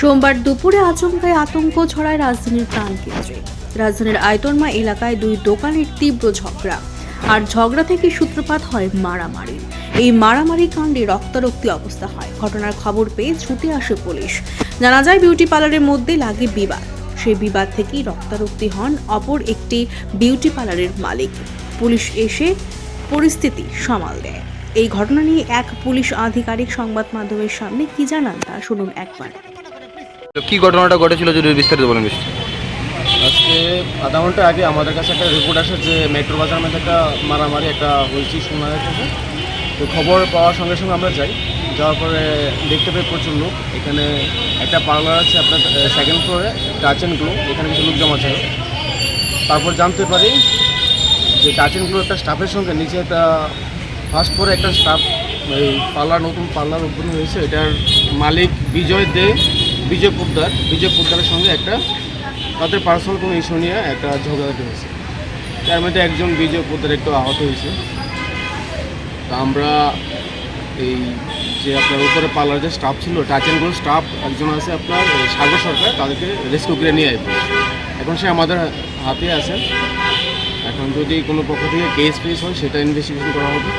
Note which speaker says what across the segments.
Speaker 1: সোমবার দুপুরে আচমকায় আতঙ্ক ছড়ায় রাজধানীর প্রাণকেন্দ্রে। রাজধানীর আয়তনমা এলাকায় দুই দোকানের তীব্র ঝগড়া। আর ঝগড়া থেকে সূত্রপাত হয় মারামারি। এই মারামারি কাণ্ডে রক্তারক্তি অবস্থা হয়। ঘটনার খবর পেয়ে ছুটে আসে পুলিশ। জানা যায়, বিউটি পার্লারের মধ্যে লাগে বিবাদ। সেই বিবাদ থেকেই রক্তারক্তি হন অপর একটি বিউটি পার্লারের মালিক। পুলিশ এসে পরিস্থিতি সামাল দেয়। এই ঘটনা নিয়ে এক পুলিশ আধিকারিক সংবাদ মাধ্যমের সামনে কি জানান তা শুনুন একবার।
Speaker 2: কি ঘটনাটা ঘটেছিল যদি বিস্তারিত বলেন বেশি।
Speaker 3: আজকে আধা ঘণ্টা আগে আমাদের কাছে একটা রিপোর্ট আসে যে মেট্রো বাজার মধ্যে একটা মারামারি, একটা হয়েছে শোনা যাচ্ছে। তো খবর পাওয়ার সঙ্গে সঙ্গে আমরা যাই। যাওয়ার পরে দেখতে পাই প্রচুর লোক। এখানে একটা পার্লার আছে আপনার সেকেন্ড ফ্লোরে টাচ অ্যান্ড গ্লো এখানে কিছু লোক জমা ছিল তারপর জানতে পারি যে টাচ অ্যান্ড গ্লো একটা স্টাফের সঙ্গে, নিচে একটা ফার্স্ট ফ্লোরে একটা স্টাফ এই পার্লার নতুন পার্লার ওপেন হয়েছে এটার মালিক বিজয় দে। বিজয় পোদ্দার, বিজয় পোদ্দারের সঙ্গে একটা তাদের পার্সোনাল কোনো ইস্যু নিয়ে একটা ঝগড়াঝাটি হয়েছে। তার মধ্যে একজন বিজয় পোদ্দার একটু আহত হয়েছে। তা আমরা এই যে আপনার উপরে পার্লার যে স্টাফ ছিল টাচ অ্যান্ড গোল স্টাফ একজন আছে আপনার সাগর সরকার, তাদেরকে রেস্কিউ করে নিয়ে আসবে। এখন সে আমাদের হাতে আছে। এখন যদি কোনো পক্ষ থেকে কেস ফেস হয়, সেটা ইনভেস্টিগেশন করা হবে।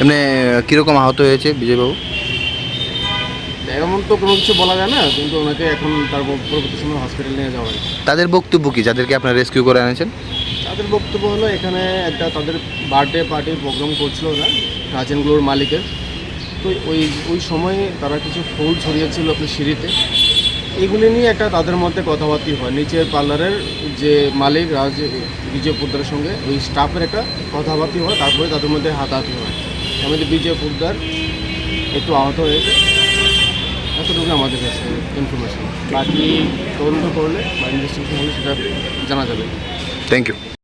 Speaker 2: এমনি কীরকম আহত হয়েছে বিজয়বাবু?
Speaker 3: এমন তো কোনো কিছু বলা যায় না কিন্তু ওনাকে এখন তার পরবর্তী সময় হসপিটাল নিয়ে যাওয়া হয়
Speaker 2: তাদের বক্তব্য কি? যাদেরকে আপনার রেস্কিউ করে এনেছেন?
Speaker 3: তাদের বক্তব্য হলো এখানে একটা তাদের বার্থডে পার্টি প্রোগ্রাম করছিল না কাজেনগুলোর মালিকের। তো ওই ওই সময়ে তারা কিছু ফুল ছড়িয়েছিল আপনার সিঁড়িতে। এগুলি নিয়ে একটা তাদের মধ্যে কথাবার্তি হয়। নিচের পার্লারের যে মালিক রাজ বিজয় পোদ্দারের সঙ্গে ওই স্টাফের একটা কথাবার্তি হয়। তারপরে তাদের মধ্যে হাতাহাতি হয়। আমাদের বিজয় পোদ্দার একটু আহত হয়েছে। এতটুকু আমাদের কাছে ইনফরমেশন বাকি তদন্ত করলে বা ইনভেস্টিগেশন হলে সেটা জানা যাবে।
Speaker 2: Thank you